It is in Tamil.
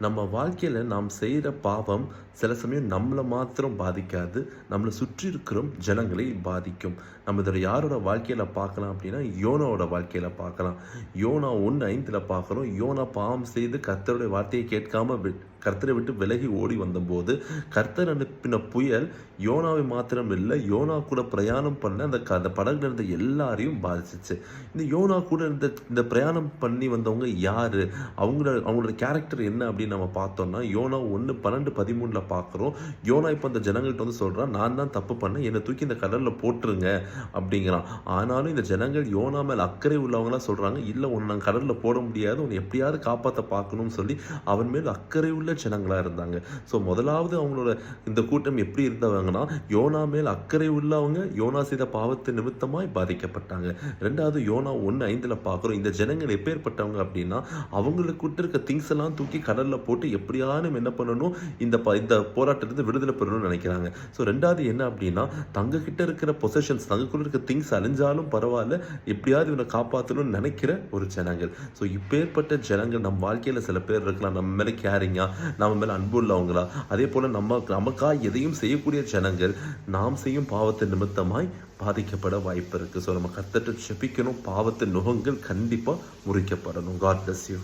நம்ம வாழ்க்கையில் நாம் செய்கிற பாவம் சில சமயம் நம்மளை மாத்திரம் பாதிக்காது. நம்மளை சுற்றி இருக்கிறோம் ஜனங்களை பாதிக்கும். நம்ம இதில் யாரோட வாழ்க்கையில் பார்க்கலாம் அப்படின்னா யோனாவோட வாழ்க்கையில் பார்க்கலாம். யோனா ஒன்று ஐந்தில் பார்க்குறோம். யோனா பாவம் செய்து கர்த்தருடைய வார்த்தையை கேட்காம வி- கர்த்தரை விட்டு விலகி ஓடி வந்தபோது கர்த்தர் அனுப்பின புயல் யோனாவை மாத்திரம் இல்லை யோனா கூட பிரயாணம் பண்ண அந்த க- அந்த படகுல இருந்த எல்லாரையும் பாதிச்சிச்சு. இந்த யோனா கூட இருந்த இந்த பிரயாணம் பண்ணி வந்தவங்க யார்? அவங்களோட அவங்களோட கேரக்டர் என்ன அப்படின்னு நம்ம பார்த்தோம்னா யோனா ஒன்று பன்னெண்டு பதிமூணில் பார்க்குறோம். யோனா இப்போ அந்த ஜனங்கள்கிட்ட வந்து சொல்கிறான் நான் தான் தப்பு பண்ணேன் என்னை தூக்கி இந்த கடலில் போட்டுருங்க அப்படிங்கிறான். ஆனாலும் இந்த ஜனங்கள் யோனா மேல் அக்கறை உள்ளவங்களாம் சொல்கிறாங்க இல்லை உன்னை நான் கடலில் போட முடியாது உன்னை எப்படியாவது காப்பாற்ற பார்க்கணும்னு சொல்லி அவன் மேல் அக்கறை உள்ள ஜனங்களாக இருந்தாங்க. ஸோ முதலாவது அவங்களோட இந்த கூட்டம் எப்படி இருந்தவங்கன்னா யோனா மேல் அக்கறை உள்ளவங்க யோனா செய்த பாவத்து நிமித்தமாய் பாதிக்கப்பட்டாங்க. ரெண்டாவது யோனா ஒன்று ஐந்தில் பார்க்குறோம் இந்த ஜனங்கள் எப்பேற்பட்டவங்க அப்படின்னா அவங்களுக்கு இருக்க திங்ஸ் எல்லாம் தூக்கி கடலில் போட்டு எப்படியானும் என்ன பண்ணணும்? இந்த ப இந்த போராட்டத்திலிருந்து விடுதலை பெறணும்னு நினைக்கிறாங்க. ஸோ ரெண்டாவது என்ன அப்படின்னா தங்கக்கிட்ட இருக்கிற பொசஷன்ஸ் தங்கக்குள்ள இருக்க திங்ஸ் அழிஞ்சாலும் பரவாயில்ல எப்படியாவது இவனை காப்பாற்றணும்னு நினைக்கிற ஒரு ஜனங்கள். ஸோ இப்பேற்பட்ட ஜனங்கள் நம்ம வாழ்க்கையில் சில பேர் இருக்கலாம். நம்ம மேலே கேரிங்காக நம்ம மேலே அன்பு உள்ளவங்களா அதே போல் நம்ம நமக்காக எதையும் செய்யக்கூடிய ஜனங்கள் நாம் செய்யும் பாவத்தை நிமித்தமாய் பாதிக்கப்பட வாய்ப்பு இருக்குது ஸோ நம்ம கத்தட்டு செபிக்கணும். பாவத்தின் நுகங்கள் கண்டிப்பாக முறிக்கப்படணும். God bless you